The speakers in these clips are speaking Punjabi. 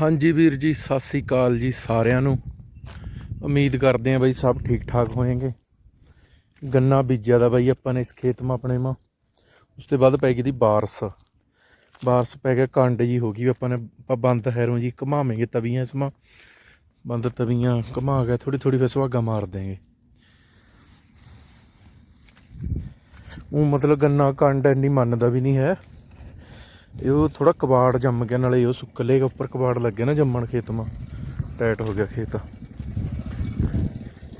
ਹਾਂਜੀ ਵੀਰ ਜੀ, ਸਤਿ ਸ੍ਰੀ ਅਕਾਲ ਜੀ ਸਾਰਿਆਂ ਨੂੰ। ਉਮੀਦ ਕਰਦੇ ਆਂ ਬਈ ਸਭ ਠੀਕ ਠਾਕ ਹੋਏਗੇ। ਗੰਨਾ ਬੀਜਿਆ ਦਾ ਬਈ ਆਪਾਂ ਨੇ ਇਸ ਖੇਤ ਮਾ ਆਪਣੇ ਮਾ। ਉਸ ਤੋਂ ਬਾਅਦ ਪੈ ਗਈ ਦੀ ਬਾਰਸ। ਬਾਰਸ ਪੈ ਗਿਆ, ਕੰਡ ਜੀ ਹੋ ਗਈ ਵੀ ਆਪਾਂ ਨੇ, ਆਪਾਂ ਬੰਦ ਹੈਰੋਂ ਜੀ ਘਮਾਵਾਂਗੇ ਤਵੀਆਂ ਇਸ ਮਾ। ਬੰਦ ਤਵੀਆਂ ਘਮਾ ਕੇ ਥੋੜੀ ਥੋੜੀ ਫਿਰ ਸੁਹਾਗਾ ਮਾਰ ਦੇਂਗੇ ਉਹ ਮਤਲਬ ਗੰਨਾ ਕੰਡ ਇੰਨੀ ਮੰਨਦਾ ਵੀ ਨਹੀਂ ਹੈ। ਇਹ ਥੋੜਾ ਕਬਾੜ ਜੰਮ ਗਿਆ, ਨਾਲੇ ਉਹ ਸੁੱਕ ਲੇਗਾ ਉੱਪਰ ਕਬਾੜ ਲੱਗਿਆ ਨਾ ਜੰਮਣ ਖੇਤ ਮਾ। ਟਾਈਟ ਹੋ ਗਿਆ ਖੇਤ।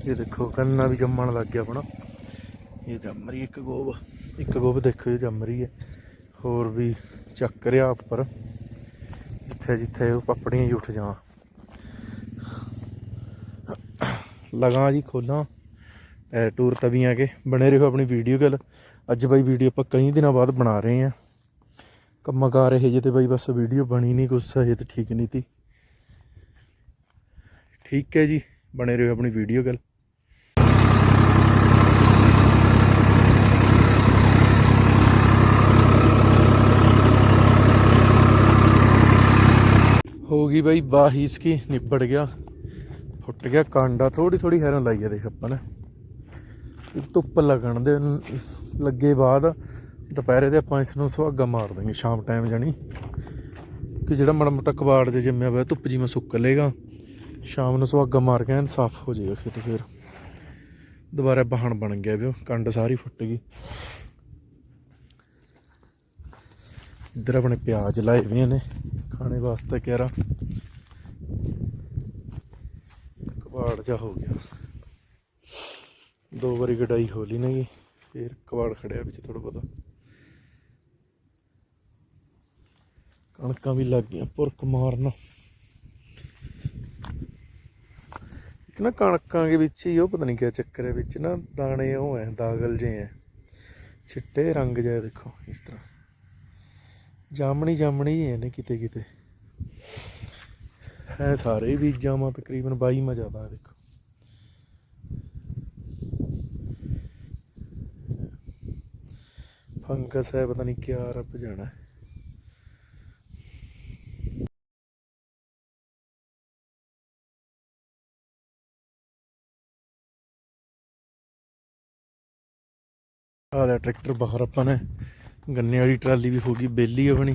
ਇਹ ਦੇਖੋ, ਕੰਨਾ ਵੀ ਜੰਮਣ ਲੱਗ ਗਿਆ ਆਪਣਾ। ਇਹ ਜੰਮ ਰਹੀ ਇੱਕ ਗੋਬ। ਇੱਕ ਗੋਬ ਦੇਖੋ, ਇਹ ਜੰਮ ਰਹੀ ਹੈ। ਹੋਰ ਵੀ ਚੱਕ ਰਿਹਾ ਉੱਪਰ। ਜਿੱਥੇ ਜਿੱਥੇ ਉਹ ਪਪੜੀਆਂ ਹੀ ਉੱਠ ਜਾਵਾਂ। ਲਗਾ ਜੀ ਖੋਲਾਂ। ਟਾਇਰ ਟੂਰ ਤਵੀਆਂ ਕੇ। ਬਣੇ ਰਹੋ ਆਪਣੀ ਵੀਡੀਓ ਗੱਲ। ਅੱਜ ਬਾਈ ਵੀਡੀਓ ਆਪਾਂ ਕਈ ਦਿਨਾਂ ਬਾਅਦ ਬਣਾ ਰਹੇ ਹਾਂ। ਕੰਮਾਂ ਕਰ ਰਹੇ ਜੇ ਤੇ ਬਾਈ ਬਸ ਵੀਡੀਓ ਬਣੀ ਨਹੀਂ ਕੁਛ ਸਿਹਤ ਠੀਕ ਨਹੀਂ ਤੀ। ਠੀਕ ਹੈ ਜੀ, ਬਣੇ ਰਹੋ ਆਪਣੀ ਵੀਡੀਓ ਗੱਲ। ਹੋ ਗਈ ਬਾਈ ਬਾਹੀ ਇਸਕੀ ਨਿਬੜ ਗਿਆ। ਫੁੱਟ ਗਿਆ ਕਾਂਡਾ ਥੋੜੀ ਥੋੜੀ ਹੈਰਨ ਲਾਈ ਆ ਦੇਖ ਆਪਾਂ ਨੇ। ਧੁੱਪ ਲੱਗਣ ਦੇ, ਲੱਗੇ ਬਾਅਦ ਦੁਪਹਿਰੇ ਦੇ ਆਪਾਂ ਇਸ ਨੂੰ ਸੁਹਾਗਾ ਮਾਰ ਦਾਂਗੇ ਸ਼ਾਮ ਟਾਈਮ ਜਾਣੀ। ਕਿ ਜਿਹੜਾ ਮਾੜਾ ਮੋਟਾ ਕਬਾੜ ਜੇ ਜੰਮਿਆ ਹੋਇਆ, ਧੁੱਪ ਜਿਵੇਂ ਸੁੱਕ ਲੇਗਾ ਸ਼ਾਮ ਨੂੰ ਸੁਹਾਗਾ ਮਾਰ ਕੇ ਐਨ ਸਾਫ਼ ਹੋ ਜਾਏਗਾ ਖੇਤ ਫਿਰ। ਦੁਬਾਰਾ ਬਹਾਨ ਬਣ ਗਿਆ ਵੀ ਉਹ, ਕੰਡ ਸਾਰੀ ਫੁੱਟ ਗਈ। ਇੱਧਰ ਆਪਣੇ ਪਿਆਜ਼ ਲਾਏ ਵੀ ਨੇ, ਖਾਣੇ ਵਾਸਤੇ ਕਹਿ ਕਬਾੜ ਜਾ ਹੋ ਗਿਆ। ਦੋ ਵਾਰੀ ਗਡਾਈ ਹੋ ਲਈ ਨੇਗੀ, ਫਿਰ ਕਬਾੜ ਖੜਿਆ ਵਿੱਚ ਥੋੜਾ ਬਹੁਤਾ। ਕਣਕਾਂ ਵੀ ਲੱਗ ਗਈਆਂ ਪੁਰਕ ਮਾਰਨ। ਇੱਕ ਨਾ ਕਣਕਾਂ ਦੇ ਵਿੱਚ ਹੀ ਉਹ ਪਤਾ ਨਹੀਂ ਕਿਆ ਚੱਕਰ ਹੈ, ਵਿੱਚ ਨਾ ਦਾਣੇ ਉਹ ਐ ਦਾਗਲ ਜੇ ਐ ਚਿੱਟੇ ਰੰਗ ਜਿਹਾ ਦੇਖੋ ਇਸ ਤਰ੍ਹਾਂ। ਜਾਮਣੀ ਜਾਮਣੀ ਹੀ ਨੇ ਕਿਤੇ ਕਿਤੇ। ਹੈ ਸਾਰੇ ਬੀਜਾਂ ਮਾ ਤਕਰੀਬਨ 22 ਮਾ ਜ਼ਿਆਦਾ, ਦੇਖੋ। ਫੰਗਸ ਹੈ, ਪਤਾ ਨਹੀਂ ਕਿਆ ਰੱਬ ਜਾਣਾ। ਆਹ ਲੈ ਟਰੈਕਟਰ ਬਾਹਰ ਆਪਾਂ ਨੇ। ਗੰਨੇ ਵਾਲੀ ਟਰਾਲੀ ਵੀ ਹੋ ਗਈ, ਬੇਲੀ ਆਪਣੀ।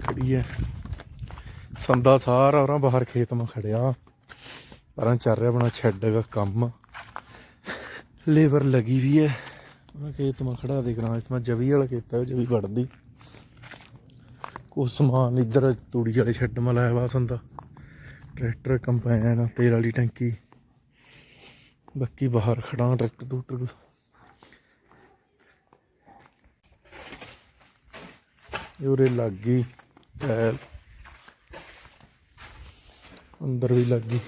ਖੜੀ ਹੈ ਸੰਦਾ ਸਾਰਾ ਉਹਨਾਂ ਬਾਹਰ ਖੇਤ ਮਾ ਖੜਿਆ। ਪਰਾਂ ਚੱਲ ਰਿਹਾ ਆਪਣਾ ਛੱਡ ਦਾ ਕੰਮ। ਲੇਬਰ ਲੱਗੀ ਵੀ ਹੈ ਉਹਨਾਂ ਖੇਤ ਮਾ ਖੜਾ ਦੇਖ ਰਹਾ, ਇਸ ਮਾ ਜਵੀ ਵਾਲਾ ਖੇਤ ਹੈ ਜਵੀ ਵੜਦੀ ਕੁਛ ਸਮਾਨ ਇੱਧਰ ਤੂੜੀ ਵਾਲੇ ਛੱਡ ਮਾ ਲਾਇਆ ਵਾ ਸੰਦਾ। ਟਰੈਕਟਰ ਕੰਪੈਨ ਤੇਲ ਵਾਲੀ ਟੈਂਕੀ। ਬਾਕੀ ਬਾਹਰ ਖੜਾ ਟਰੈਕਟਰ ਟੂਟਰ ਉਰੇ ਲੱਗ ਗਈ, ਟਾਇਲ। ਅੰਦਰ ਵੀ ਲੱਗ ਗਈ।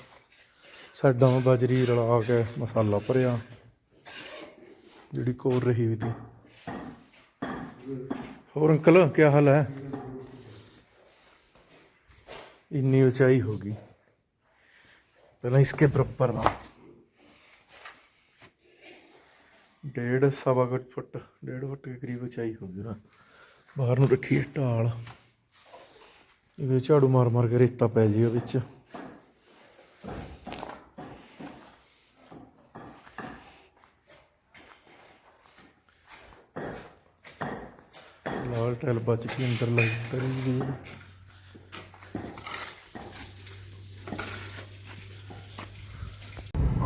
ਸਾਡਾ ਬਾਜਰੀ ਰਲਾ ਕੇ ਮਸਾਲਾ ਭਰਿਆ। ਜਿਹੜੀ ਕੋਰ ਰਹੀ ਵੀ ਤੀ ਹੋਰ ਅੰਕਲ ਕੀ ਹਾਲ ਹੈ? ਇੰਨੀ ਉਚਾਈ ਹੋ ਗਈ। ਪਹਿਲਾਂ ਇਸਕੇ ਬਰਾਬਰ ਨਾ। ਡੇਢ ਸਵਾ ਕੁ ਫੁੱਟ, ਡੇਢ ਫੁੱਟ ਦੇ ਕਰੀਬ ਉਚਾਈ ਹੋ ਬਾਹਰ ਨੂੰ ਰੱਖੀਏ ਢਾਲ। ਇਹਦੇ ਝਾੜੂ ਮਾਰ ਮਾਰ ਕੇ ਰੇਤਾ ਪੈ ਜਾਏਗਾ ਵਿੱਚ। ਲਾਲ ਟੈਲ ਬਚ ਕੇ ਅੰਦਰ ਲੱਗ ਕਰੀ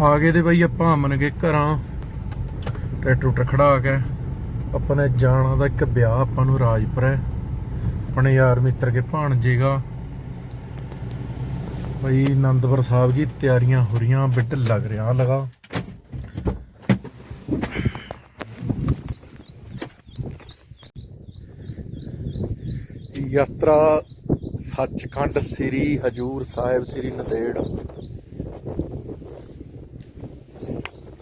ਆ ਗਏ ਤੇ ਬਾਈ ਆਪਾਂ ਅਮਨ ਕੇ ਘਰਾਂ। ਟਰੈਕਟਰ ਟਰੂਕਟਰ ਖੜਾ ਕੇ। ਆਪਾਂ ਨੇ ਜਾਣਾ ਦਾ ਇੱਕ ਵਿਆਹ ਆਪਾਂ ਨੂੰ ਰਾਜਪੁਰ ਹੈ। ਆਪਣੇ ਯਾਰ ਮਿੱਤਰ ਕੇ ਭਾਣਜੇਗਾ ਬਈ ਆਨੰਦਪੁਰ ਸਾਹਿਬ ਦੀ ਤਿਆਰੀਆਂ ਹੋ ਰਹੀਆਂ, ਬਿੱਟ ਲੱਗ ਰਿਹਾ ਲਗਾ। ਯਾਤਰਾ ਸੱਚਖੰਡ ਸ੍ਰੀ ਹਜੂਰ ਸਾਹਿਬ, ਸ੍ਰੀ ਨੰਦੇੜ।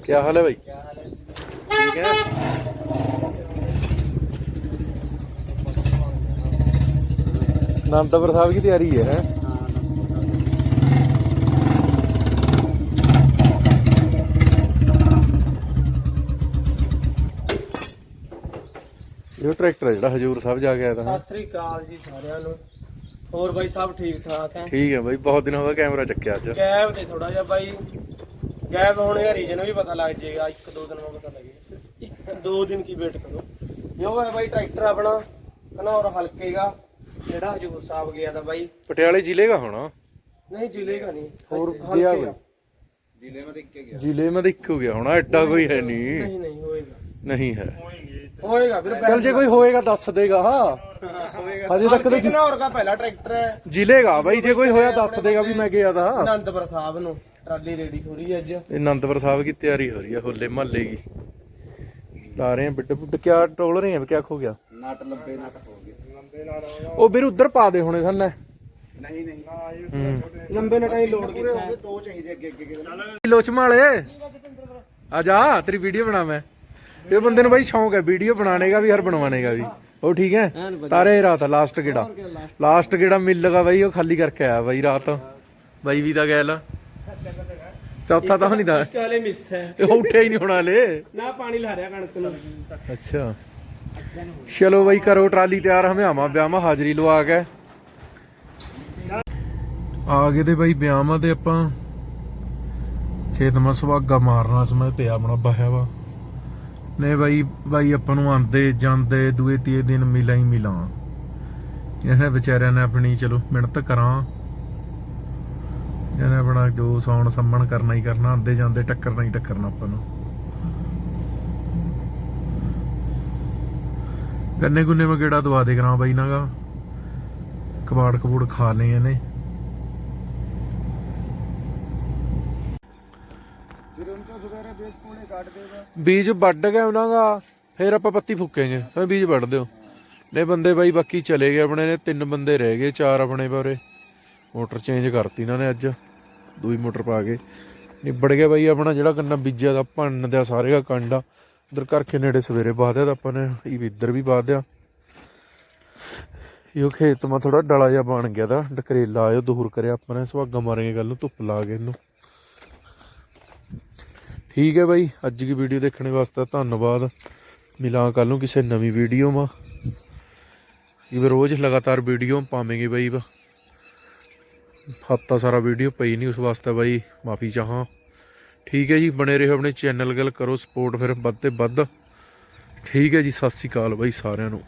ਕੀ ਹਾਲ ਹੈ ਭਾਈ ਠੀਕ ਹੈ। ਅਨੰਦਪੁਰ ਸਾਹਿਬ ਦੀ ਤਿਆਰੀ ਹੈ ਹੈਂ? ਇਹ ਟਰੈਕਟਰ ਹੈ ਜਿਹੜਾ ਹਜੂਰ ਸਾਹਿਬ ਜਾ ਕੇ ਆਇਆ ਤਾਂ ਸਤਿ ਸ੍ਰੀ ਅਕਾਲ ਜੀ ਸਾਰਿਆਂ ਨੂੰ। ਹੋਰ ਬਾਈ ਸਭ ਠੀਕ ਠਾਕ ਹੈ? ਠੀਕ ਹੈ ਬਾਈ ਬਹੁਤ ਦਿਨ ਹੋ ਗਏ ਕੈਮਰਾ ਚੱਕਿਆ ਅੱਜ। ਗੈਬ ਤੇ ਥੋੜਾ ਜਿਹਾ ਬਾਈ। ਗੈਬ ਹੋਣੇ ਦਾ ਰੀਜਨ ਵੀ ਪਤਾ ਲੱਗ ਜਾਏਗਾ ਇੱਕ ਦੋ ਦਿਨ ਬਾਅਦ ਪਤਾ ਲੱਗੇਗਾ। ਇੱਕ ਦੋ ਦਿਨ ਕੀ ਵੇਟ ਕਰੋ। ਜੋ ਹੈ ਬਾਈ ਟਰੈਕਟਰ ਆਪਣਾ ਘਨੌਰ ਹਲਕੇਗਾ। ਜਿਹੜਾ ਹਜੂਰ ਸਾਹਿਬ ਗਿਆ ਦਾ ਬਾਈ? ਪਟਿਆਲੇ ਜ਼ਿਲ੍ਹੇ ਦਾ ਹੋਣਾ। ਨਹੀਂ ਜ਼ਿਲ੍ਹੇ ਦਾ ਨਹੀਂ। ਹੋਰ ਹਲਕੇ ਜ਼ਿਲ੍ਹੇ ਮੈਂ ਦੇਖ ਕੇ ਗਿਆ। ਜ਼ਿਲ੍ਹੇ ਮੈਂ ਤਾਂ ਇੱਕੋ ਗਿਆ ਹੋਣਾ ਐਡਾ ਕੋਈ ਹੈ ਨਹੀਂ ਨਹੀਂ। ਨਹੀਂ ਹੋਏਗਾ। ਨਹੀਂ ਹੈ। ਹੋਏਗਾ ਵੀਰ ਚੱਲ ਜੇ ਕੋਈ ਹੋਏਗਾ ਦੱਸ ਦੇਗਾ ਹਜੇ ਤੱਕ ਤਾਂ ਜ਼ਿ- ਹੋਰ ਦਾ ਪਹਿਲਾ ਟਰੈਕਟਰ ਹੈ। ਜ਼ਿਲ੍ਹੇ ਬਾਈ ਜੇ ਕੋਈ ਹੋਇਆ ਦੱਸ ਦੇਗਾ ਵੀ ਮੈਂ ਗਿਆ ਤਾਂ। ਅਨੰਦਪੁਰ ਸਾਹਿਬ ਨੂੰ ਟਰਾਲੀ ਰੈਡੀ ਹੋ ਰਹੀ ਹੈ ਅੱਜ। ਅਨੰਦਪੁਰ ਸਾਹਿਬ ਦੀ ਤਿਆਰੀ ਹੋ ਰਹੀ ਹੈ ਹੋਲੇ ਮਹੱਲੇ ਦੀ। ਲਾ ਰਹੇ ਆ ਬਿੱਡ ਬੁੱਡ ਕਿਆ ਟੋਲ ਰਹੇ ਆ ਕਿਆ ਖੋ ਗਿਆ। ਨਟ ਲੰਬੇ ਨਟ ਹੋ ਗਏ ਉਹ ਵੀਰ ਉੱਧਰ ਪਾ ਦੇ ਹੁਣੇ ਸਾਨੂੰ ਨਹੀਂ ਨਹੀਂ। ਲੰਬੇ ਲਟਾਈ ਲੋੜ ਕਿੱਥੇ ਦੋ ਚਾਹੀਦੇ ਅੱਗੇ ਅੱਗੇ ਲੋਚਮ ਵਾਲੇ। ਆ ਜਾ ਤੇਰੀ ਵੀਡੀਓ ਬਣਾ ਮੈਂ। ਇਹ ਬੰਦੇ ਨੂੰ ਬਾਈ ਸ਼ੌਂਕ ਹੈ ਵੀਡੀਓ ਬਣਾਣੇ ਦਾ ਵੀ ਹਰ ਬਣਵਾਣੇ ਦਾ ਵੀ। ਉਹ ਠੀਕ ਹੈ? ਤਾਰੇ ਰਾਤ ਲਾਸਟ ਗੇੜਾ। ਲਾਸਟ ਗੇੜਾ ਮਿਲ ਲਗਾ ਬਾਈ ਉਹ ਖਾਲੀ ਕਰਕੇ ਆਇਆ ਬਾਈ ਰਾਤ। ਬਾਈ ਵੀ ਦਾ ਗੈਲ। ਚੌਥਾ ਤਾਂ ਨਹੀਂ ਦਾ ਕਾਲੇ ਮਿਸ ਹੈ। ਇਹ ਉੱਠਿਆ ਹੀ ਨਹੀਂ ਹੋਣਾ ਲੈ ਨਾ ਪਾਣੀ ਲਾ ਰਿਹਾ ਕਣਕ ਨੂੰ। ਅੱਛਾ। ਚਲੋ ਬਈ ਕਰੋ ਟਰਾਲੀ ਤਿਆਰ, ਹਮਿਆਵਾ, ਵਿਆਹਾਂ, ਹਾਜ਼ਰੀ ਲਵਾ ਕੇ। ਆ ਗਏ ਤੇ ਬਈ ਵਿਆਹਾਂ ਤੇ ਆਪਾਂ। ਖੇਤ ਮਾ ਸੁਹਾਗਾ ਮਾਰਨਾ ਸਮੇਂ ਪਿਆ ਆਪਣਾ ਬਹਿਆ ਵਾ। ਨੇ ਬਾਈ ਬਾਈ ਆਪਾਂ ਨੂੰ ਆਂਦੇ, ਜਾਂਦੇ, ਦੂਏ ਤੀਏ ਦਿਨ ਮਿਲਾਂ ਹੀ ਮਿਲਾਂ। ਇਹਨੇ ਵਿਚਾਰਿਆਂ ਨੇ ਆਪਣੀ, ਚਲੋ ਮਿਹਨਤ ਕਰਾਂ। ਇਹਨੇ ਆਪਣਾ ਜੋ ਸੌਣ ਸੰਮਣ ਕਰਨਾ ਹੀ ਕਰਨਾ, ਆਂਦੇ ਜਾਂਦੇ ਟੱਕਰਨਾ ਹੀ ਟੱਕਰਨਾ ਆਪਾਂ ਨੂੰ। ਗੰਨੇ ਗੁੰਨੇ ਮੈਂ ਕਿਹੜਾ ਦਵਾ ਦੇ ਕਰਾਂ ਬਾਈ ਨਾਗਾ। ਕਬਾੜ ਕਬੂੜ ਖਾ ਲਏ ਇਹਨੇ। ਬੀਜ ਵੱਢ ਗਏ ਉਹਨਾਂ ਦਾ, ਫਿਰ ਆਪਾਂ ਪੱਤੀ ਫੁੱਕੇਂਗੇ। ਫਿਰ ਬੀਜ ਵੱਢ ਦਿਓ। ਨੇ ਬੰਦੇ ਬਾਈ ਬਾਕੀ ਚਲੇ ਗਏ ਆਪਣੇ ਨੇ, ਤਿੰਨ ਬੰਦੇ ਰਹਿ ਗਏ, ਚਾਰ ਆਪਣੇ ਬਾਰੇ। ਮੋਟਰ ਚੇਂਜ ਕਰਤੀ ਇਹਨਾਂ ਨੇ ਅੱਜ ਦੂਈ ਮੋਟਰ ਪਾ ਕੇ। ਨਿਬੜ ਗਿਆ ਬਾਈ ਆਪਣਾ ਜਿਹੜਾ ਕੰਨਾ ਬੀਜਿਆ ਦਾ, ਭੰਨ ਦਾ ਸਾਰੇ ਦਾ ਕੰਡਾ। ਉਧਰ ਕਰਕੇ ਨੇੜੇ ਸਵੇਰੇ ਪਾ ਦਿਆ ਤਾਂ ਆਪਾਂ ਨੇ ਇਹ ਵੀ ਇੱਧਰ ਵੀ ਪਾ ਦਿਆ ਇਹ ਖੇਤ ਮਾ ਥੋੜਾ ਡਲਾ ਜਿਹਾ ਬਣ ਗਿਆ ਦਾ ਡਕਰੇਲਾ ਆਇਓ, ਦੂਰ ਕਰਿਆ ਆਪਾਂ ਨੇ, ਸੁਹਾਗਾ ਮਾਰਾਂਗੇ ਗੱਲ ਨੂੰ, ਧੁੱਪ ਲਾ ਕੇ ਇਹਨੂੰ। ਠੀਕ ਹੈ ਬਾਈ, ਅੱਜ ਦੀ ਵੀਡੀਓ ਦੇਖਣ ਵਾਸਤੇ ਧੰਨਵਾਦ। ਮਿਲਾਂ ਕੱਲ ਨੂੰ ਕਿਸੇ ਨਵੀਂ ਵੀਡੀਓ ਮਾ। ਇਹ ਰੋਜ਼ ਲਗਾਤਾਰ ਵੀਡੀਓ ਪਾਵਾਂਗੇ ਬਾਈ। ਵਾ ਹਫਤਾ ਸਾਰਾ ਵੀਡੀਓ ਪਈ ਨਹੀਂ ਉਸ ਵਾਸਤੇ ਬਾਈ, ਮਾਫੀ ਚਾਹਾਂ। ਠੀਕ ਹੈ ਜੀ, ਬਣੇ ਰਹੋ ਆਪਣੇ ਚੈਨਲ ਗੱਲ, ਕਰੋ ਸਪੋਰਟ ਫਿਰ ਵੱਧ ਤੇ ਵੱਧ। ਠੀਕ ਹੈ ਜੀ, ਸਤਿ ਸ੍ਰੀ ਅਕਾਲ ਬਾਈ ਸਾਰਿਆਂ ਨੂੰ।